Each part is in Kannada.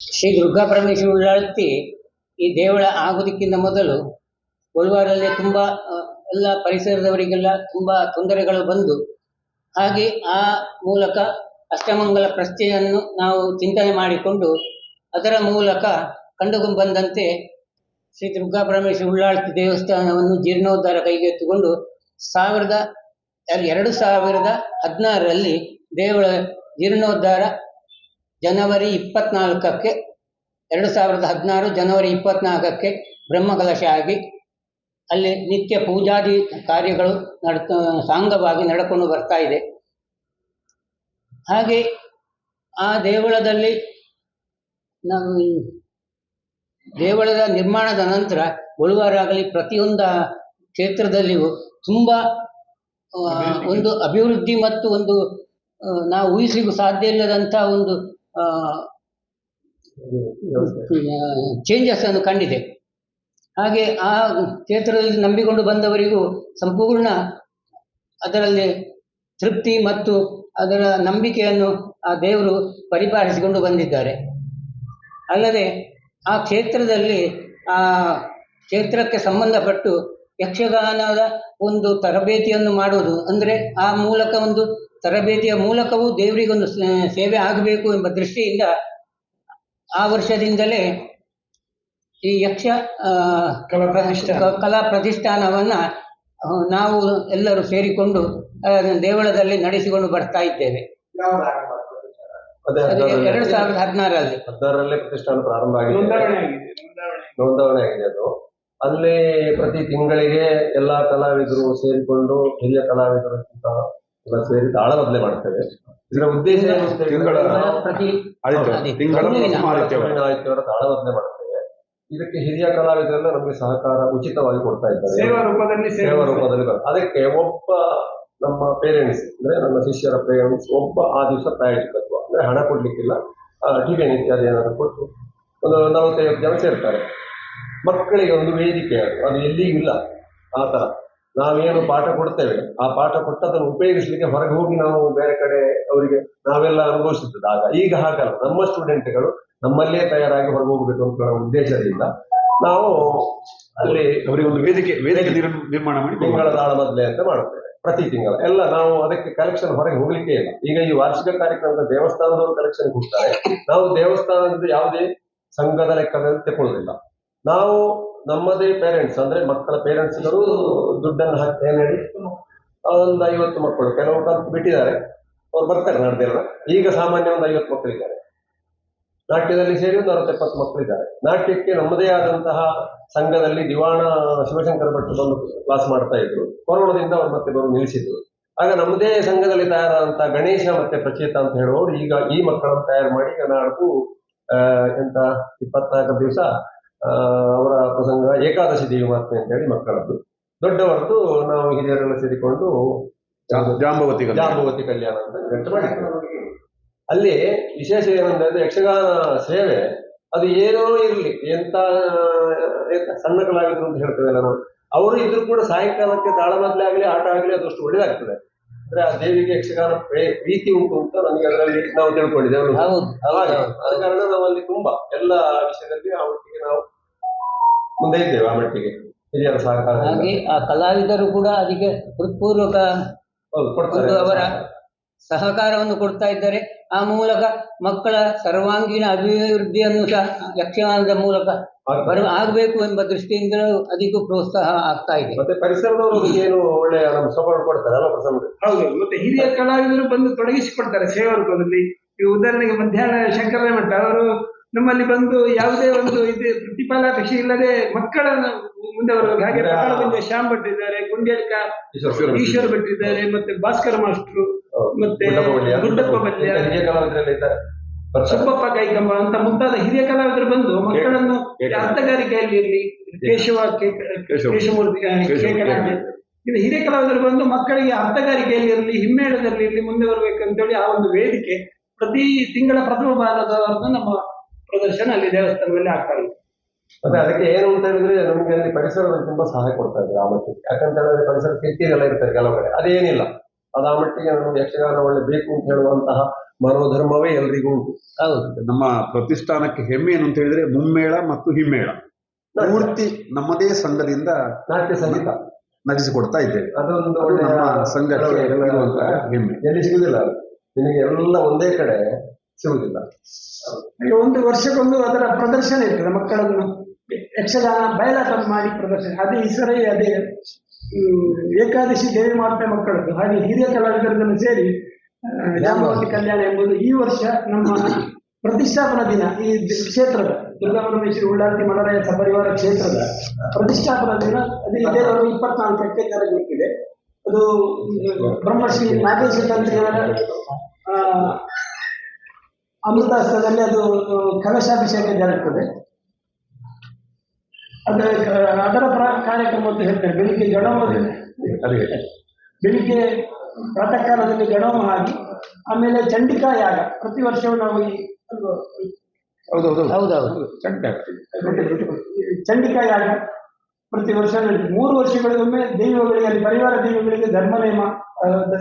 ಶ್ರೀ ದುರ್ಗಾ ಪರಮೇಶ್ವರಿ ಉಳ್ಳಾಳ್ತಿ ಈ ದೇವಳ ಆಗೋದಕ್ಕಿಂತ ಮೊದಲು ಮುಳುವಾರಲ್ಲಿ ತುಂಬಾ ಎಲ್ಲ ಪರಿಸರದವರಿಗೆಲ್ಲ ತುಂಬಾ ತೊಂದರೆಗಳು ಬಂದು, ಹಾಗೆ ಆ ಮೂಲಕ ಅಷ್ಟಮಂಗಲ ಪ್ರಶ್ನೆಯನ್ನು ನಾವು ಚಿಂತನೆ ಮಾಡಿಕೊಂಡು ಅದರ ಮೂಲಕ ಕಂಡು ಬಂದಂತೆ ಶ್ರೀ ದುರ್ಗಾ ಪರಮೇಶ್ವರಿ ಉಳ್ಳಾಳ್ತಿ ದೇವಸ್ಥಾನವನ್ನು ಜೀರ್ಣೋದ್ಧಾರ ಕೈಗೆತ್ತಿಕೊಂಡು ಸಾವಿರದ, ಎರಡು ಸಾವಿರದ ಹದಿನಾರರಲ್ಲಿ ದೇವಳ ಜೀರ್ಣೋದ್ಧಾರ ಜನವರಿ ಇಪ್ಪತ್ನಾಲ್ಕಕ್ಕೆ, ಎರಡು ಸಾವಿರದ ಹದಿನಾರು ಜನವರಿ ಇಪ್ಪತ್ನಾಲ್ಕಕ್ಕೆ ಬ್ರಹ್ಮಕಲಶ ಆಗಿ ಅಲ್ಲಿ ನಿತ್ಯ ಪೂಜಾದಿ ಕಾರ್ಯಗಳು ನಡ್ಕ ಸಾಂಗವಾಗಿ ನಡ್ಕೊಂಡು ಬರ್ತಾ ಇದೆ. ಹಾಗೆ ಆ ದೇವಳದಲ್ಲಿ ನಾವು ದೇವಳದ ನಿರ್ಮಾಣದ ನಂತರ ಉಳುವಾರಾಗಲಿ ಪ್ರತಿಯೊಂದು ಕ್ಷೇತ್ರದಲ್ಲಿಯೂ ತುಂಬ ಒಂದು ಅಭಿವೃದ್ಧಿ ಮತ್ತು ಒಂದು ನಾವು ಊಹಿಸಿಗೂ ಸಾಧ್ಯ ಇಲ್ಲದಂಥ ಒಂದು ಚೇಂಜಸ್ ಅನ್ನು ಕಂಡಿದೆ. ಹಾಗೆ ಆ ಕ್ಷೇತ್ರದಲ್ಲಿ ನಂಬಿಕೊಂಡು ಬಂದವರಿಗೂ ಸಂಪೂರ್ಣ ಅದರಲ್ಲಿ ತೃಪ್ತಿ ಮತ್ತು ಅದರ ನಂಬಿಕೆಯನ್ನು ಆ ದೇವರು ಪರಿಪಾಲಿಸಿಕೊಂಡು ಬಂದಿದ್ದಾರೆ. ಅಲ್ಲದೆ ಆ ಕ್ಷೇತ್ರದಲ್ಲಿ ಆ ಕ್ಷೇತ್ರಕ್ಕೆ ಸಂಬಂಧಪಟ್ಟು ಯಕ್ಷಗಾನದ ಒಂದು ತರಬೇತಿಯನ್ನು ಮಾಡುವುದು ಅಂದರೆ ಆ ಮೂಲಕ ಒಂದು ತರಬೇತಿಯ ಮೂಲಕವೂ ದೇವರಿಗೊಂದು ಸೇವೆ ಆಗಬೇಕು ಎಂಬ ದೃಷ್ಟಿಯಿಂದ ಆ ವರ್ಷದಿಂದಲೇ ಈ ಯಕ್ಷ ಆ, ಕಲಾ ಪ್ರತಿಷ್ಠಾನವನ್ನು ಕಲಾ ಪ್ರತಿಷ್ಠಾನವನ್ನ ನಾವು ಎಲ್ಲರೂ ಸೇರಿಕೊಂಡು ದೇವಳದಲ್ಲಿ ನಡೆಸಿಕೊಂಡು ಬರ್ತಾ ಇದ್ದೇವೆ. ಎರಡು ಸಾವಿರದ ಹದಿನಾರರಲ್ಲೇ. ಪ್ರತಿಷ್ಠಾನ ಪ್ರಾರಂಭ ಆಗಿದೆ. ನೋಂದಾವಣೆ ಆಗಿದೆ ನೋಂದಣಿ ನೋಂದಣಿ ಆಗಿದೆ ಅದು. ಅಲ್ಲಿ ಪ್ರತಿ ತಿಂಗಳಿಗೆ ಎಲ್ಲಾ ಕಲಾವಿದರು ಸೇರಿಕೊಂಡು ಹಿರಿಯ ಕಲಾವಿದರು ಎಲ್ಲ ಸೇರಿ ತಾಳ ಬದಲೆ ಮಾಡ್ತೇವೆ. ಇದರ ಉದ್ದೇಶ ತಿಂಗಳ ಪ್ರತಿ ತಿಂಗಳ ತಾಳ ಬದಲೆ ಮಾಡ್ತೇವೆ. ಇದಕ್ಕೆ ಹಿರಿಯ ಕಲಾವಿದರೆಲ್ಲ ನಮಗೆ ಸಹಕಾರ ಉಚಿತವಾಗಿ ಕೊಡ್ತಾ ಇದ್ದಾರೆ. ಸೇವಾ ರೂಪದಲ್ಲಿ ಸೇವಾ ರೂಪದಲ್ಲಿ ಅದಕ್ಕೆ ಒಬ್ಬ ನಮ್ಮ ಪೇರೆಂಟ್ಸ್ ಅಂದ್ರೆ ನಮ್ಮ ಶಿಷ್ಯರ ಪೇರೆಂಟ್ಸ್ ಒಬ್ಬ ಆ ದಿವಸ ಪ್ರಾಯೋಜಕತ್ವ ಅಂದ್ರೆ ಹಣ ಕೊಡ್ಲಿಕ್ಕಿಲ್ಲ. ಟಿವಿ ಇತ್ಯಾದಿ ಏನಾದ್ರು ಕೊಟ್ಟು ಒಂದು ನಲವತ್ತೈವತ್ತು ಜನ ಸೇರ್ತಾರೆ. ಮಕ್ಕಳಿಗೆ ಒಂದು ವೇದಿಕೆ ಅದು. ಅದು ಎಲ್ಲಿಯೂ ಇಲ್ಲ. ಆ ಥರ ನಾವೇನು ಪಾಠ ಕೊಡ್ತೇವೆ. ಆ ಪಾಠ ಕೊಟ್ಟದನ್ನು ಉಪಯೋಗಿಸ್ಲಿಕ್ಕೆ ಹೊರಗೆ ಹೋಗಿ ನಾವು ಬೇರೆ ಕಡೆ ಅವರಿಗೆ ನಾವೆಲ್ಲ ಅನುಭವಿಸುತ್ತದೆ ಆಗ ಈಗ ಹಾಗಲ್ಲ. ನಮ್ಮ ಸ್ಟೂಡೆಂಟ್ಗಳು ನಮ್ಮಲ್ಲೇ ತಯಾರಾಗಿ ಹೊರಗೆ ಹೋಗಬೇಕು ಅಂತ ಉದ್ದೇಶದಿಂದ ನಾವು ಅಲ್ಲಿ ಅವರಿಗೆ ಒಂದು ವೇದಿಕೆ ವೇದಿಕೆ ನಿರ್- ನಿರ್ಮಾಣ ಮಾಡಿ ತಿಂಗಳ ತಾಳ ಮೊದಲೇ ಅಂತ ಮಾಡುತ್ತೇವೆ. ಪ್ರತಿ ತಿಂಗಳ. ಎಲ್ಲ ನಾವು ಅದಕ್ಕೆ ಕಲೆಕ್ಷನ್ ಹೊರಗೆ ಹೋಗ್ಲಿಕ್ಕೆ ಇಲ್ಲ. ಈಗ ಈ ವಾರ್ಷಿಕ ಕಾರ್ಯಕ್ರಮದ ದೇವಸ್ಥಾನದವರು ಕಲೆಕ್ಷನ್ ಕೊಡ್ತಾರೆ. ನಾವು ದೇವಸ್ಥಾನದಿಂದ ಯಾವುದೇ ಸಂಘದ ಲೆಕ್ಕದಲ್ಲಿ ತಗೊಳ್ಳೋದಿಲ್ಲ ನಾವು ನಮ್ಮದೇ ಪೇರೆಂಟ್ಸ್ ಅಂದ್ರೆ ಮಕ್ಕಳ ಪೇರೆಂಟ್ಸ್ ದುಡ್ಡನ್ನು ಹಾಕಿ ಏನ್ ಹೇಳಿ? ಒಂದು ಐವತ್ತು ಮಕ್ಕಳು, ಕೆಲವು ಕಂತು ಬಿಟ್ಟಿದ್ದಾರೆ. ಅವ್ರು ಬರ್ತಾರೆ ನಾಡ್ದೆಲ್ಲ. ಈಗ ಸಾಮಾನ್ಯ ಒಂದು ಐವತ್ತು ಮಕ್ಕಳಿದ್ದಾರೆ. ನಾಟ್ಯದಲ್ಲಿ ಸೇರಿ ಒಂದು ಅರವತ್ತೆಪ್ಪತ್ತು ಮಕ್ಕಳಿದ್ದಾರೆ. ನಾಟ್ಯಕ್ಕೆ ನಮ್ಮದೇ ಆದಂತಹ ಸಂಘದಲ್ಲಿ ದಿವಾಣ ಶಿವಶಂಕರ ಭಟ್ ಬಂದು ಕ್ಲಾಸ್ ಮಾಡ್ತಾ ಇದ್ರು. ಕೊರೋನಾದಿಂದ ಅವ್ರು ಮತ್ತೆ ಬಂದು ನಿಲ್ಲಿಸಿದ್ರು. ಆಗ ನಮ್ಮದೇ ಸಂಘದಲ್ಲಿ ತಯಾರಾದಂತಹ ಗಣೇಶ ಮತ್ತೆ ಪ್ರಚೇತ ಅಂತ ಹೇಳುವವರು ಈಗ ಈ ಮಕ್ಕಳನ್ನು ತಯಾರು ಮಾಡಿ ನಾಡ್ದು ಎಂತ ಇಪ್ಪತ್ನಾಲ್ಕು ದಿವಸ ಅವರ ಪ್ರಸಂಗ ಏಕಾದಶಿ ದೇವಿ ಮಹಾತ್ಮೆ ಅಂತ ಹೇಳಿ ಮಕ್ಕಳದ್ದು. ದೊಡ್ಡವರದ್ದು ನಾವು ಹಿರಿಯರೆಲ್ಲ ಸೇರಿಕೊಂಡು ಜಾಂಬವತಿ ಜಾಂಬವತಿ ಕಲ್ಯಾಣ ಅಂತ ವ್ಯಕ್ತ ಮಾಡಿದ್ದೇವೆ ಅಲ್ಲಿ ವಿಶೇಷ ಏನಂದ್ರೆ ಅದು ಯಕ್ಷಗಾನ ಸೇವೆ ಅದು ಏನೋ ಇರಲಿ ಎಂತ ಎಂತ ಸಣ್ಣ ಕಲಾವಿದರು ಅಂತ ಹೇಳ್ತೇವೆ ನಾವು ಅವರು ಇದ್ರು ಕೂಡ ಸಾಯಂಕಾಲಕ್ಕೆ ತಾಳಮದ್ಲೆ ಆಗಲಿ ಆಟ ಆಗಲಿ ಅದಷ್ಟು ಒಳ್ಳೇದಾಗ್ತದೆ. ಅಂದ್ರೆ ಆ ದೇವಿಗೆ ಯಕ್ಷಗಾನ ಪ್ರೇ- ಪ್ರೀತಿ ಉಂಟು ಅಂತ ನನಗೆ ಅದರಲ್ಲಿ ನಾವು ತಿಳ್ಕೊಂಡಿದ್ದೇವೆ. ಆದ ಕಾರಣ ನಾವಲ್ಲಿ ಅಲ್ಲಿ ತುಂಬಾ ಎಲ್ಲ ವಿಷಯದಲ್ಲಿ ಅವರಿಗೆ ನಾವು ಮುಂದೆ ಇದ್ದೇವೆ ಆ ಮಟ್ಟಿಗೆ ಹಿರಿಯರ ಸಹಕಾರ. ಹಾಗೆ ಆ ಕಲಾವಿದರು ಕೂಡ ಅದಕ್ಕೆ ಹೃತ್ಪೂರ್ವಕ ಹೌದು, ಕೊಡ್ತಾರೆ. ಒಂದು ಅವರ ಸಹಕಾರವನ್ನು ಕೊಡ್ತಾ ಇದ್ದಾರೆ. ಆ ಮೂಲಕ ಮಕ್ಕಳ ಸರ್ವಾಂಗೀಣ ಅಭಿವೃದ್ಧಿಯನ್ನು ಸಹ ಯಕ್ಷಗಾನದ ಮೂಲಕ ಆಗಬೇಕು ಎಂಬ ದೃಷ್ಟಿಯಿಂದಲೂ ಅದಕ್ಕೂ ಪ್ರೋತ್ಸಾಹ ಆಗ್ತಾ ಇದೆ. ಮತ್ತೆ ಪರಿಸರದವರು ಏನು ಒಳ್ಳೆಯ ನಮ್ಮ ಸಪೋರ್ಟ್ ಕೊಡ್ತಾರೆ ಅಲ್ಲ ಪ್ರಸಂಗ ಹೌದು ಮತ್ತೆ ಹಿರಿಯ ಕಲಾವಿದರು ಬಂದು ತೊಡಗಿಸಿಕೊಡ್ತಾರೆ ಸೇವಾ ರೂಪದಲ್ಲಿ ಈ ಉದಾಹರಣೆಗೆ ಮಧ್ಯಾಹ್ನ ಶಂಕರ ಮಠ ಅವರು ನಮ್ಮಲ್ಲಿ ಬಂದು ಯಾವುದೇ ಒಂದು ಇದು ಪ್ರತಿಫಲಾಪೇಕ್ಷೆ ಇಲ್ಲದೆ ಮಕ್ಕಳನ್ನು ಮುಂದೆ ಬರುವಾಗ ಹಾಗೆ ಮಕ್ಕಳ ಶ್ಯಾಮ್ ಭಟ್ ಇದ್ದಾರೆ ಗುಂಡೇಡ್ಕ ಈಶ್ವರ್ ಭಟ್ ಇದ್ದಾರೆ ಮತ್ತೆ ಭಾಸ್ಕರ ಮಾಸ್ಟ್ರು ಮತ್ತೆ ಗುಡ್ಡಪ್ಪ ಬಲ್ಯ. ಸುಬ್ಬಪ್ಪ ಕೈಕಂಬ ಅಂತ ಮುಂತಾದ ಹಿರಿಯ ಕಲಾವಿದರು ಬಂದು ಮಕ್ಕಳನ್ನು ಕೇಕ. ಅರ್ಥಗಾರಿಕೆಯಲ್ಲಿ ಇರಲಿ ಕೇಶವ. ಕೇಶಮೂರ್ತಿ. ಇದು ಹಿರಿಯ ಕಲಾವಿದರು ಬಂದು ಮಕ್ಕಳಿಗೆ ಅರ್ಥಗಾರಿಕೆಯಲ್ಲಿ ಇರಲಿ ಹಿಮ್ಮೇಳದಲ್ಲಿ ಇರಲಿ ಮುಂದೆ ಬರ್ಬೇಕಂತೇಳಿ ಆ ಒಂದು ವೇದಿಕೆ ಪ್ರತಿ ತಿಂಗಳ ಪ್ರಥಮ ಭಾನುವಾರದ ನಮ್ಮ ಪ್ರದರ್ಶನ ಅಲ್ಲಿ ದೇವಸ್ಥಾನದಲ್ಲಿ ಆಗ್ತಾ ಇದೆ. ಮತ್ತೆ ಅದಕ್ಕೆ ಏನು ಅಂತ ಹೇಳಿದ್ರೆ ನಮಗೆ ಅಲ್ಲಿ ಪರಿಸರದಲ್ಲಿ ತುಂಬಾ ಸಹಾಯ ಕೊಡ್ತಾ ಇದ್ದಾರೆ ಆ ಮಟ್ಟಿಗೆ. ಯಾಕಂತ ಹೇಳಿದ್ರೆ ಪರಿಸರ ಎಲ್ಲ ಇರ್ತಾರೆ ಕೆಲವು ಕಡೆ ಅದೇನಿಲ್ಲ ಆ ಮಟ್ಟಿಗೆ ನಮಗೆ ಯಕ್ಷಗಾನ ಒಳ್ಳೆ ಬೇಕು ಅಂತ ಹೇಳುವಂತಹ ಮನೋಧರ್ಮವೇ ಎಲ್ರಿಗೂ ಉಂಟು. ಹೌದು. ನಮ್ಮ ಪ್ರತಿಷ್ಠಾನಕ್ಕೆ ಹೆಮ್ಮೆ ಏನು ಅಂತ ಹೇಳಿದ್ರೆ ಮುಮ್ಮೇಳ ಮತ್ತು ಹಿಮ್ಮೇಳ. ಪೂರ್ತಿ ನಮ್ಮದೇ ಸಂಘದಿಂದ ನಾಟ್ಯ ಸಂಗೀತ. ನಡೆಸಿಕೊಡ್ತಾ ಇದ್ದೇವೆ. ಅದೊಂದು ಅದು ಒಳ್ಳೆಯ ನಮ್ಮ ಸಂಘಕ್ಕೆ ಹೆಮ್ಮೆ. ಎಲ್ಲಿ ಸಿಗುದಿಲ್ಲ ಅದು. ನಿನಗೆ ಎಲ್ಲ ಒಂದೇ ಕಡೆ ಸಿಗುವುದಿಲ್ಲ. ಈಗ ಒಂದು ವರ್ಷಕ್ಕೊಂದು ಅದರ ಪ್ರದರ್ಶನ ಇರ್ತದೆ, ಮಕ್ಕಳನ್ನು ಯಕ್ಷಗಾನ, ಬಯಲಾಟ ಮಾಡಿ ಪ್ರದರ್ಶನ. ಅದೇ ಹೆಸರೇ ಅದೇ ಏಕಾದಶಿ ದೇವಿ ಮಾಡ್ತಾ ಮಕ್ಕಳದ್ದು. ಹಾಗೆ ಹಿರಿಯ ಕಲಾವಿದರನ್ನು ಸೇರಿ ರಾಮವತಿ ಕಲ್ಯಾಣ ಎಂಬುದು ಈ ವರ್ಷ ನಮ್ಮ ಪ್ರತಿಷ್ಠಾಪನಾ ದಿನ. ಈ ಕ್ಷೇತ್ರದ ದುರ್ಗಾಪರಮೇಶ್ವರಿ ಉಳ್ಳಾರ್ತಿ ಮಲರಾಯ ಸಪರಿವಾರ ಕ್ಷೇತ್ರದ ಪ್ರತಿಷ್ಠಾಪನಾ ದಿನ. ಅದು ಇದೇ ಇಪ್ಪತ್ನಾಲ್ಕಕ್ಕೆ ಜರುಗಲಿಕ್ಕಿದೆ ಅದು ಬ್ರಹ್ಮಶ್ರೀ ನಾಗೇಶ ತಂತ್ರಿಯವರ ಆ, ಅಮೃತಾಸ್ತ್ರದಲ್ಲಿ ಅದು ಕಲಶಾಭಿಷೇಕ ಜರುಗುತ್ತದೆ ಅದರ ಅದರ ಪ್ರ- ಕಾರ್ಯಕ್ರಮ ಅಂತ ಹೇಳ್ತಾರೆ ಬೆಳಿಗ್ಗೆ ಗಣಮ ಅದೇ ಬೆಳಿಗ್ಗೆ ಪ್ರಾತಃ ಕಾಲದಲ್ಲಿ ಗಣೋಮ ಆಗಿ ಆಮೇಲೆ ಚಂಡಿಕಾ ಯಾಗ. ಪ್ರತಿ ವರ್ಷವೂ ನಾವು ಈ ಹೌದು ಹೌದೌದು. ಹೌದೌದು. ಚಂಡ ಚಂಡಿಕಾ ಯಾಗ. ಪ್ರತಿ ವರ್ಷ ನಡೀತದೆ ಮೂರು ವರ್ಷಗಳಿಗೊಮ್ಮೆ ದೈವಗಳಿಗೆ ಅಲ್ಲಿ ಪರಿವಾರ ದೈವಗಳಿಗೆ ಧರ್ಮ ನೇಮ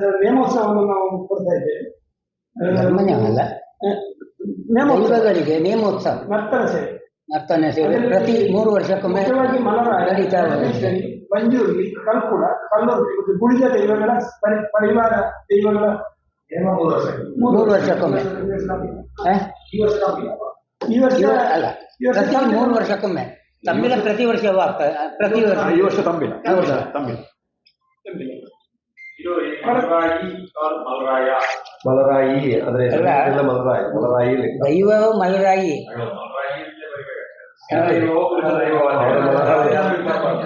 ನೇಮೋತ್ಸವವನ್ನು ನಾವು ಕೊಡ್ತಾ ಇದ್ದೇವೆ. ಆ, ನೇಮೋತ್ಸವ. ದೈವಗಳಿಗೆ ನೇಮೋತ್ಸವ. ನರ್ತನ ಸೇವೆ. ನರ್ತನ ಸೇವೆ. ಪ್ರತಿ ಮೂರು ವರ್ಷಕ್ಕೊಮ್ಮೆ ನಡೀತಾ ಮಂಜೂರಿ ಕಲ್ಕುಡ ಕಲ್ಲೂರು ಗುಳಿದ ಗುಳಿಗ ದೈವಗಳ ಪರಿ- ಪರಿವಾರ ದೈವಗಳ ಮೂರು ವರ್ಷಕ್ಕೊಮ್ಮೆ? ಈ ವರ್ಷ ವರ್ಷ. ಅಲ್ಲ. ಈ ವರ್ಷ ಪ್ರತಿ ಮೂರು ವರ್ಷಕ್ಕೊಮ್ಮೆ. ತಮ್ಮಿಲ ಪ್ರತಿ ವರ್ಷವೂ ಆಗ್ತದೆ ಪ್ರತಿ ವರ್ಷ? ಈ ವರ್ಷ ತಂಬಿಲ ಈ ವರ್ಷ ತಂಬಿಲ್ಲ ಮಲರಾಯಿ ಅಂದ್ರೆ ಮಲರಾಯಿ ಮಲರಾಯಿ. ದೈವ ಮಲರಾಯಿ.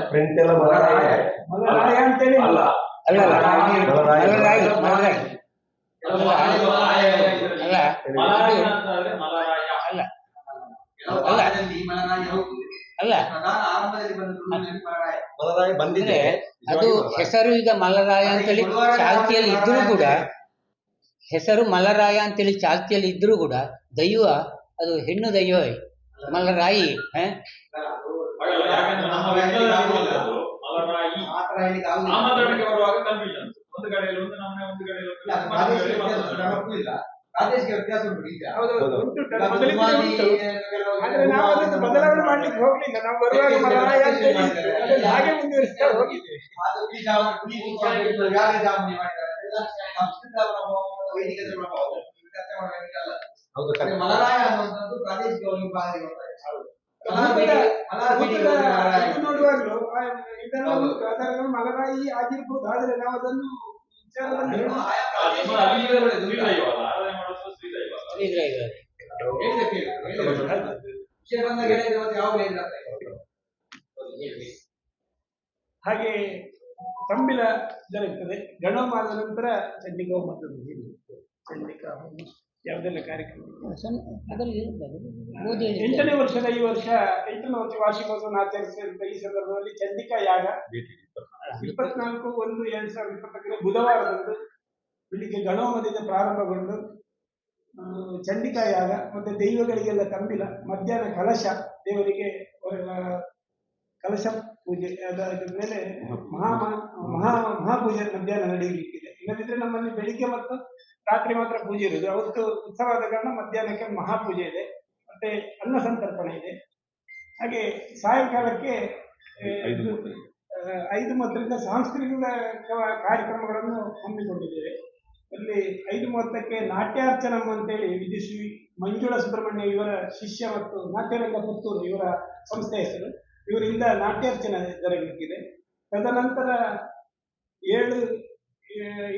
ಪ್ರಿಂಟ್ ಎಲ್ಲ ಮಲರಾಯಿ. ಅಂತೇಳಿ. ಅಲ್ಲ. ಅಲ್ಲ ಮಲರಾಯಿ. ಮಲರಾಯಿ. ಮಲರಾಯಿ ಅಲ್ಲ ಅಲ್ಲ ಅಲ್ಲ ಮಲರಾಯಿ ಬಂದಿದೆ ಅದು ಹೆಸರು ಈಗ ಮಲರಾಯ ಅಂತೇಳಿ ಚಾಲ್ತಿಯಲ್ಲಿ ಇದ್ರೂ ಕೂಡ ಹೆಸರು ಮಲರಾಯ ಅಂತೇಳಿ ಚಾಲ್ತಿಯಲ್ಲಿ ಇದ್ರೂ ಕೂಡ ದೈವ ಅದು ಹೆಣ್ಣು ದೈವ ಮಲರಾಯಿ ಒಂದು ಕಡೆಯಲ್ಲಿ ಒಂದು ನಮ್ಮನೆ ಒಂದು ಕಡೆಯಲ್ಲಿ ಹೌದು, ಹೌದು. ಉಂಟು. ಆದ್ರೆ ನಾವು ಅದನ್ನು ಬದಲಾವಣೆ ಮಾಡ್ಲಿಕ್ಕೆ ಹೋಗ್ಲಿಲ್ಲ. ನಾವು ಬರುವಾಗ ಹಾಗೆ ಮುಂದುವರಿಸ್ತಾ ಹೋಗಿದ್ದೇವೆ ಹೌದು. correct. ಮಲರಾಯ ಅನ್ನುವಂಥದ್ದು ಪ್ರಾದೇಶಿಕವಾಗಿ ಭಾಗವಾಗಿರುವಂತಹ ಹೆಸರು. ಊಟದ ಮಲರಾಯಿ ಊಟದ ಇದು ನೋಡುವಾಗಲೂ ಅದರ ಮಲರಾಯಿ ಆಗಿರ್ಬೋದು. ಆದ್ರೆ ನಾವು ಅದನ್ನು ವಿಚಾರದಲ್ಲಿ ಹಾಗೆ ತಂಬಿಲ ಜರುಗುತ್ತದೆ ಗಣಮಾದ ನಂತರ ಚಂಡಿಕಾ ಮತ್ತೊಂದು. ಚಂಡಿಕಾ ಯಾವುದೆಲ್ಲ ಕಾರ್ಯಕ್ರಮ ಎಂಟನೇ ವರ್ಷದ ಈ ವರ್ಷ, ಎಂಟನೇ ವರ್ಷ ವಾರ್ಷಿಕೋತ್ಸವ ಆಚರಿಸಿದಂತ ಈ ಸಂದರ್ಭದಲ್ಲಿ ಚಂಡಿಕಾ ಯಾಗ? ಇಪ್ಪತ್ನಾಲ್ಕು ಒಂದು ಎರಡ್ ಸಾವಿರದ ಇಪ್ಪತ್ತಕ್ಕೆ ಬುಧವಾರದಂದು ಬೆಳಿಗ್ಗೆ ಗಣೋಮದಿಂದ ಪ್ರಾರಂಭಗೊಂಡು ಚಂಡಿಕಾ ಯಾಗ ಮತ್ತೆ ದೈವಗಳಿಗೆಲ್ಲ ತಂಬಿಲ ಮಧ್ಯಾಹ್ನ ಕಲಶ ದೇವರಿಗೆ ಕಲಶ ಪೂಜೆ ಅದಾದ ಮೇಲೆ ಮಹಾ ಮಹಾ ಮಹಾಪೂಜೆ ಮಧ್ಯಾಹ್ನ ನಡೆಯಲಿಕ್ಕಿದೆ. ಇಲ್ಲದಿದ್ರೆ ನಮ್ಮಲ್ಲಿ ಬೆಳಿಗ್ಗೆ ಮತ್ತು ರಾತ್ರಿ ಮಾತ್ರ ಪೂಜೆ ಇರೋದು ಅವತ್ತು ಉತ್ಸವದ ಕಾರಣ ಮಧ್ಯಾಹ್ನಕ್ಕೆ ಮಹಾಪೂಜೆ ಇದೆ. ಮತ್ತೆ ಅನ್ನ ಸಂತರ್ಪಣೆ ಇದೆ. ಹಾಗೆ ಸಾಯಂಕಾಲಕ್ಕೆ ಐದು ಮತ್ತರಿಂದ ಸಾಂಸ್ಕೃತಿಕ ಕಾರ್ಯಕ್ರಮಗಳನ್ನು ಹಮ್ಮಿಕೊಂಡಿದ್ದೇವೆ. ಅಲ್ಲಿ ಐದು ಮೂವತ್ತಕ್ಕೆ ನಾಟ್ಯಾರ್ಚನಂ ಅಂತೇಳಿ ವಿದುಶ್ರೀ ಮಂಜುಳಾ ಸುಬ್ರಹ್ಮಣ್ಯ ಇವರ ಶಿಷ್ಯ ಮತ್ತು ನಾಟ್ಯರಂಗ ಪುತ್ತೂರು ಇವರ ಸಂಸ್ಥೆ ಹೆಸರು. ಇವರಿಂದ ನಾಟ್ಯಾರ್ಚನ ಜರುಗಲಿಕ್ಕಿದೆ. ತದನಂತರ ಏಳು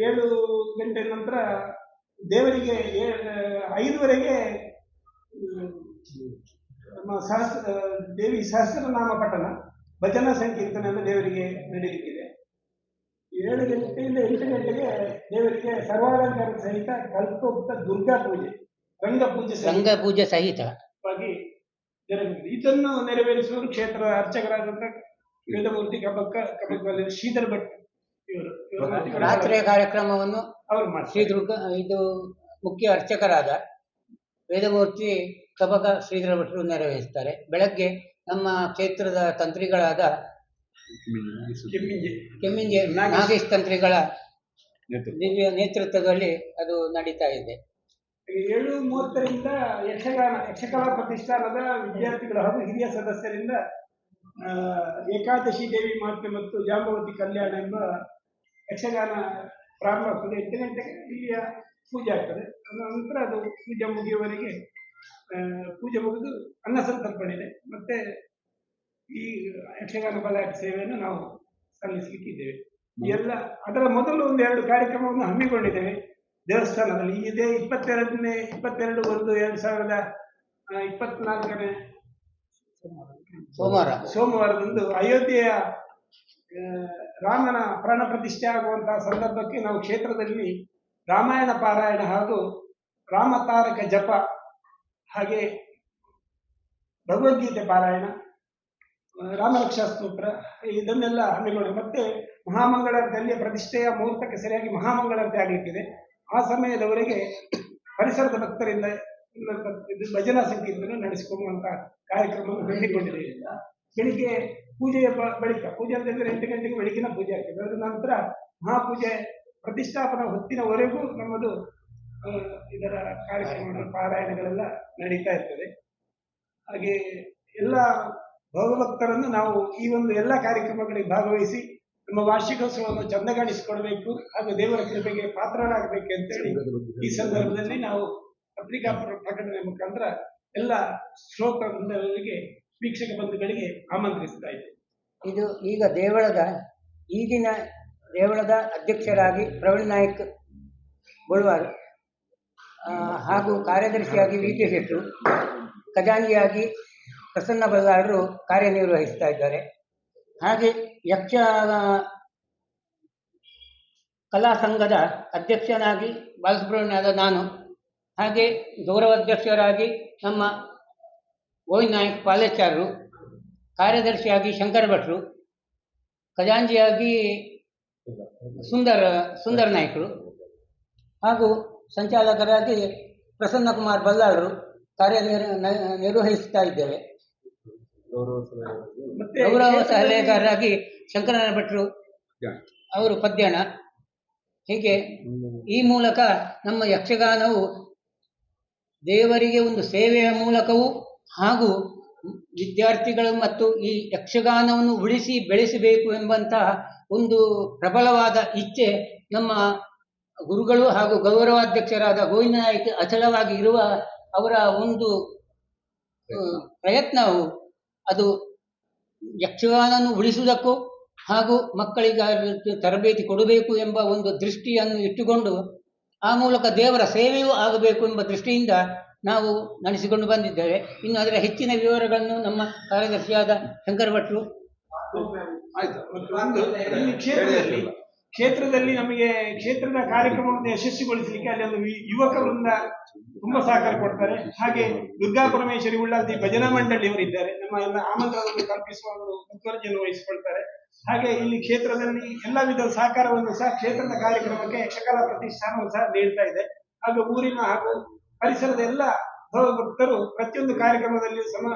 ಏಳು ಗಂಟೆ ನಂತರ ದೇವರಿಗೆ ಐದುವರೆಗೆ ಸಹಸ್ರ, ದೇವಿ ಸಹಸ್ರನಾಮ ಪಠಣ, ಭಜನಾ ಸಂಕೀರ್ತನೆ ದೇವರಿಗೆ ನಡೆಯಲಿಕ್ಕಿದೆ ಏಳು ಗಂಟೆಯಿಂದ ಎಂಟು ಗಂಟೆಗೆ ದೇವರಿಗೆ ಸರ್ವಾಲಂಕಾರ ಸಹಿತ ಕಲ್ಪೋಕ್ತ ದುರ್ಗಾ ಪೂಜೆ ರಂಗ ಪೂಜೆ ರಂಗ ಪೂಜೆ ಸಹಿತ. ಇದನ್ನು ನೆರವೇರಿಸುವ ಕ್ಷೇತ್ರದ ಅರ್ಚಕರಾದಂತ ವೇದಮೂರ್ತಿ ಕಬಕ್ಕ ಕಬಕ್ಕ ಶ್ರೀಧರ್ ಭಟ್ ಇವರು. ರಾತ್ರಿಯ ಕಾರ್ಯಕ್ರಮವನ್ನು ಅವರು ಮಾಡ್ತಾರೆ ಶ್ರೀ ಇದು ಮುಖ್ಯ ಅರ್ಚಕರಾದ ವೇದಮೂರ್ತಿ ಕಬಕ ಶ್ರೀಧರ ಭಟ್ರು ನೆರವೇರಿಸ್ತಾರೆ. ಬೆಳಗ್ಗೆ ನಮ್ಮ ಕ್ಷೇತ್ರದ ತಂತ್ರಿಗಳಾದ ಕೆಮ್ಮಿಂಜೆ ಕೆಮ್ಮಿಂಜೆ ನಾಗೇಶ್ ತಂತ್ರಿಗಳ. ದಿವ್ಯ ನೇತೃತ್ವದಲ್ಲಿ ಅದು ನಡೀತಾ ಇದೆ. ಏಳು ಮೂವತ್ತರಿಂದ ಯಕ್ಷಗಾನ ಯಕ್ಷಕಲಾ ಪ್ರತಿಷ್ಠಾನದ ವಿದ್ಯಾರ್ಥಿಗಳು ಹಾಗೂ ಹಿರಿಯ ಸದಸ್ಯರಿಂದ ಏಕಾದಶಿ ದೇವಿ ಮಾತೆ ಮತ್ತು ಜಾಂಬವತಿ ಕಲ್ಯಾಣ ಎಂಬ ಯಕ್ಷಗಾನ ಪ್ರಾರಂಭ ಆಗ್ತದೆ. ಎಂಟು ಗಂಟೆಗೆ ಇಲ್ಲಿಯ ಪೂಜೆ ಆಗ್ತದೆ. ನಂತರ ಅದು ಪೂಜೆ ಮುಗಿಯುವವರೆಗೆ ಪೂಜೆ ಮುಗಿದು ಅನ್ನ ಸಂತರ್ಪಣೆ ಇದೆ. ಮತ್ತೆ ಈ ಯಕ್ಷಗಾನ ಬಲಾಟ್ ಸೇವೆಯನ್ನು ನಾವು ಸಲ್ಲಿಸಲಿಕ್ಕಿದ್ದೇವೆ ಎಲ್ಲ ಅದರ ಮೊದಲು ಒಂದು ಎರಡು ಕಾರ್ಯಕ್ರಮವನ್ನು ಹಮ್ಮಿಕೊಂಡಿದ್ದೇವೆ. ದೇವಸ್ಥಾನದಲ್ಲಿ. ಇದೇ ಇಪ್ಪತ್ತೆರಡನೇ ಇಪ್ಪತ್ತೆರಡು ಒಂದು ಎರಡು ಸಾವಿರದ ಇಪ್ಪತ್ನಾಲ್ಕನೇ ಸೋಮವಾರ. ಸೋಮವಾರದಂದು ಅಯೋಧ್ಯೆಯ ರಾಮನ ಪ್ರಾಣ ಪ್ರತಿಷ್ಠೆ ಆಗುವಂತಹ ಸಂದರ್ಭಕ್ಕೆ ನಾವು ಕ್ಷೇತ್ರದಲ್ಲಿ ರಾಮಾಯಣ ಪಾರಾಯಣ ಹಾಗೂ ರಾಮತಾರಕ ಜಪ ಹಾಗೆ ಭಗವದ್ಗೀತೆ ಪಾರಾಯಣ ರಾಮರಕ್ಷಾ ಸ್ತೋತ್ರ ಇದನ್ನೆಲ್ಲ ಹಮ್ಮಿಕೊಂಡು ಮತ್ತೆ ಮಹಾಮಂಗಳಾರತಿಯಲ್ಲಿ ಪ್ರತಿಷ್ಠೆಯ ಮುಹೂರ್ತಕ್ಕೆ ಸರಿಯಾಗಿ ಮಹಾಮಂಗಳಾರತಿ ಆಗಲಿಕ್ಕಿದೆ. ಆ ಸಮಯದವರೆಗೆ ಪರಿಸರದ ಭಕ್ತರಿಂದ ಭಜನಾ ಸಂಕೀರ್ತನೆ ನಡೆಸಿಕೊಳ್ಳುವಂತಹ ಕಾರ್ಯಕ್ರಮವನ್ನು ಹಮ್ಮಿಕೊಂಡಿದೆ ಬೆಳಿಗ್ಗೆ ಪೂಜೆಯ ಬಳಿಕ, ಪೂಜೆ ಅಂತ ಹೇಳಿದ್ರೆ ಎಂಟು ಗಂಟೆಗೆ ಬೆಳಗಿನ ಪೂಜೆ ಆಗ್ತದೆ. ಅದರ ನಂತರ ಮಹಾಪೂಜೆ ಪ್ರತಿಷ್ಠಾಪನಾ ಹೊತ್ತಿನವರೆಗೂ ನಮ್ಮದು ಇದರ ಕಾರ್ಯಕ್ರಮ ಪಾರಾಯಣಗಳೆಲ್ಲ ನಡೀತಾ ಇರ್ತದೆ. ಹಾಗೆ ಎಲ್ಲ ಭಗವತ್ತರನ್ನು ನಾವು ಈ ಒಂದು ಎಲ್ಲ ಕಾರ್ಯಕ್ರಮಗಳಿಗೆ ಭಾಗವಹಿಸಿ ನಮ್ಮ ವಾರ್ಷಿಕೋತ್ಸವವನ್ನು ಚಂದಗಾಣಿಸಿಕೊಡ್ಬೇಕು ಹಾಗೂ ದೇವರ ಕೃಪೆಗೆ ಪಾತ್ರರಾಗಬೇಕು ಅಂತ ಹೇಳಿ ಈ ಸಂದರ್ಭದಲ್ಲಿ ನಾವು ಪತ್ರಿಕಾ ಪ್ರ- ಪ್ರಕಟಣೆ ಮುಖಾಂತರ ಎಲ್ಲ ಶ್ರೋತ ವೀಕ್ಷಕ ಬಂಧುಗಳಿಗೆ ಆಮಂತ್ರಿಸ್ತಾ ಇದ್ದೇವೆ. ಇದು ಈಗ ದೇವಳದ ಈಗಿನ ದೇವಳದ ಅಧ್ಯಕ್ಷರಾಗಿ ಪ್ರವೀಣ್ ನಾಯಕ್ ಬಳುವಾರು ಹಾಗೂ ಕಾರ್ಯದರ್ಶಿಯಾಗಿ ವಿ ಕೆ ಶೆಟ್ಟು ಖಜಾಂಚಿಯಾಗಿ ಪ್ರಸನ್ನ ಬಲ್ಲಾಳರು ಕಾರ್ಯನಿರ್ವಹಿಸ್ತಾ ಇದ್ದಾರೆ. ಹಾಗೆ ಯಕ್ಷ ಕಲಾ ಸಂಘದ ಅಧ್ಯಕ್ಷನಾಗಿ ಬಾಲಸುಬ್ರಹ್ಮಣ್ಯದ ನಾನು, ಹಾಗೆ ಗೌರವಾಧ್ಯಕ್ಷರಾಗಿ ನಮ್ಮ ಗೋವಿಂದ ನಾಯಕ್ ಪಾಲೇಚಾರರು ಕಾರ್ಯದರ್ಶಿಯಾಗಿ ಶಂಕರ ಭಟ್ರು ಖಜಾಂಜಿಯಾಗಿ ಸುಂದರ ಸುಂದರ ನಾಯಕರು, ಹಾಗೂ ಸಂಚಾಲಕರಾಗಿ ಪ್ರಸನ್ನ ಕುಮಾರ್ ಬಲ್ಲಾಳರು ಕಾರ್ಯನಿರ್ ನ- ನಿರ್ವಹಿಸ್ತಾ ಇದ್ದೇವೆ. ಗೌರವ ಸಲಹೆಗಾರರಾಗಿ ಶಂಕರನಾರಾಯಣ ಭಟ್ರು ಅವರು ಪದ್ಯಣ. ಹೀಗೆ ಈ ಮೂಲಕ ನಮ್ಮ ಯಕ್ಷಗಾನವು ದೇವರಿಗೆ ಒಂದು ಸೇವೆಯ ಮೂಲಕವೂ ಹಾಗೂ ವಿದ್ಯಾರ್ಥಿಗಳು ಮತ್ತು ಈ ಯಕ್ಷಗಾನವನ್ನು ಉಳಿಸಿ ಬೆಳೆಸಬೇಕು ಎಂಬಂತಹ ಒಂದು ಪ್ರಬಲವಾದ ಇಚ್ಛೆ ನಮ್ಮ ಗುರುಗಳು ಹಾಗೂ ಗೌರವಾಧ್ಯಕ್ಷರಾದ ಗೋವಿಂದ ನಾಯಕ್ ಅಚಲವಾಗಿ ಇರುವ ಅವರ ಒಂದು ಪ್ರಯತ್ನವು ಅದು ಯಕ್ಷಗಾನವನ್ನು ಉಳಿಸುವುದಕ್ಕೂ ಹಾಗೂ ಮಕ್ಕಳಿಗೆ ತರಬೇತಿ ಕೊಡಬೇಕು ಎಂಬ ಒಂದು ದೃಷ್ಟಿಯನ್ನು ಇಟ್ಟುಕೊಂಡು ಆ ಮೂಲಕ ದೇವರ ಸೇವೆಯೂ ಆಗಬೇಕು ಎಂಬ ದೃಷ್ಟಿಯಿಂದ ನಾವು ನಡೆಸಿಕೊಂಡು ಬಂದಿದ್ದೇವೆ. ಇನ್ನು ಅದರ ಹೆಚ್ಚಿನ ವಿವರಗಳನ್ನು ನಮ್ಮ ಕಾರ್ಯದರ್ಶಿಯಾದ ಶಂಕರ ಭಟ್ರು ಕ್ಷೇತ್ರದಲ್ಲಿ ನಮಗೆ ಕ್ಷೇತ್ರದ ಕಾರ್ಯಕ್ರಮವನ್ನು ಯಶಸ್ವಿಗೊಳಿಸಲಿಕ್ಕೆ ಅಲ್ಲಿ ಒಂದು ಯುವಕ ತುಂಬಾ ಸಹಕಾರ ಕೊಡ್ತಾರೆ. ಹಾಗೆ ದುರ್ಗಾ ಪರಮೇಶ್ವರಿ ಉಳ್ಳಾದಿ ಭಜನಾ ಮಂಡಳಿ ಇದ್ದಾರೆ. ನಮ್ಮ ಎಲ್ಲ ಆಮಂತ್ರಣವನ್ನು ಕಲ್ಪಿಸುವ ಒಂದು ಮುತುವರ್ಜಿಯನ್ನು ವಹಿಸಿಕೊಳ್ತಾರೆ. ಹಾಗೆ ಇಲ್ಲಿ ಕ್ಷೇತ್ರದಲ್ಲಿ ಎಲ್ಲ ವಿಧದ ಸಹಕಾರವನ್ನು ಸಹ ಕ್ಷೇತ್ರದ ಕಾರ್ಯಕ್ರಮಕ್ಕೆ ಯಕ್ಷಕಲಾ ಪ್ರತಿಷ್ಠಾನವನ್ನು ಸಹ ನೀಡ್ತಾ ಇದೆ. ಹಾಗೂ ಊರಿನ ಹಾಗೂ ಪರಿಸರದ ಎಲ್ಲ ಭಕ್ತರು ಪ್ರತಿಯೊಂದು ಕಾರ್ಯಕ್ರಮದಲ್ಲಿಯೂ ಸಮ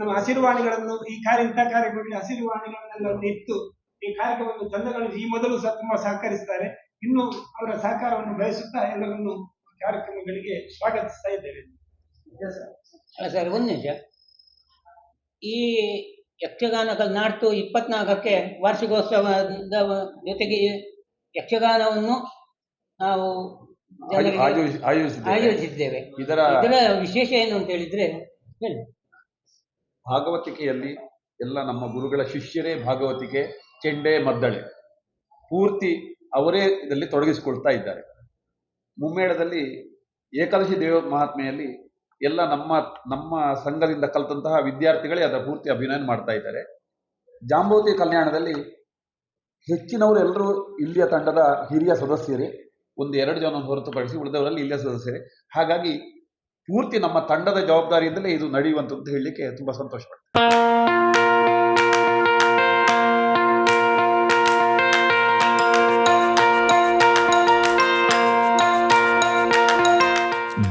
ನಮ್ಮ ಹಸಿರುವಾಣಿಗಳನ್ನು ಈ ಕಾರ್ಯ ಇಂಥ ಕಾರ್ಯಕ್ರಮಕ್ಕೆ ಹಸಿರುವಾಣಿಗಳನ್ನೆಲ್ಲ ಇಟ್ಟು ಈ ಕಾರ್ಯಕ್ರಮವನ್ನು ಚಂದಗೊಳಿಸಿ ಈ ಮೊದಲು ಸಹ ತುಂಬಾ ಸಹಕರಿಸ್ತಾರೆ. ಇನ್ನು ಅವರ ಸಹಕಾರವನ್ನು ಬಯಸುತ್ತಾ ಎಲ್ಲರನ್ನು ಕಾರ್ಯಕ್ರಮಗಳಿಗೆ ಸ್ವಾಗತಿಸ್ತಾ ಇದ್ದೇವೆ. ಅಲ್ಲ ಸರ್ ಒಂದು ನಿಮಿಷ. ಈ ಯಕ್ಷಗಾನ ನಾಡ್ತು ಇಪ್ಪತ್ನಾಲ್ಕಕ್ಕೆ ವಾರ್ಷಿಕೋತ್ಸವದ ಜೊತೆಗೆ ಯಕ್ಷಗಾನವನ್ನು ನಾವು ಆಯೋಜಿಸಿದ್ದೇವೆ. ಇದರ ವಿಶೇಷ ಏನು ಅಂತ ಹೇಳಿದ್ರೆ ಹೇಳಿ. ಭಾಗವತಿಕೆಯಲ್ಲಿ ಎಲ್ಲ ನಮ್ಮ ಗುರುಗಳ ಶಿಷ್ಯರೇ ಭಾಗವತಿಕೆ. ಚೆಂಡೆ ಮದ್ದಳೆ. ಪೂರ್ತಿ ಅವರೇ ಇದರಲ್ಲಿ ತೊಡಗಿಸಿಕೊಳ್ತಾ ಇದ್ದಾರೆ. ಮುಮ್ಮೇಳದಲ್ಲಿ ಏಕಾದಶಿ ದೇವ ಮಹಾತ್ಮೆಯಲ್ಲಿ ಎಲ್ಲ ನಮ್ಮ ನಮ್ಮ ಸಂಘದಿಂದ ಕಲಿತಂತಹ ವಿದ್ಯಾರ್ಥಿಗಳೇ ಅದರ ಪೂರ್ತಿ ಅಭಿನಯ ಮಾಡ್ತಾ ಇದ್ದಾರೆ. ಜಾಂಬವತಿ ಕಲ್ಯಾಣದಲ್ಲಿ ಹೆಚ್ಚಿನವರು ಎಲ್ಲರೂ ಇಲ್ಲಿಯ ತಂಡದ ಹಿರಿಯ ಸದಸ್ಯರೇ, ಒಂದು ಎರಡು ಜನ ಹೊರತುಪಡಿಸಿ ಉಳಿದವರಲ್ಲಿ ಇಲ್ಲಿಯ ಸದಸ್ಯರೇ. ಹಾಗಾಗಿ ಪೂರ್ತಿ ನಮ್ಮ ತಂಡದ ಜವಾಬ್ದಾರಿಯಿಂದಲೇ ಇದು ನಡೆಯುವಂತ ಅಂತ ಹೇಳಲಿಕ್ಕೆ ತುಂಬಾ ಸಂತೋಷ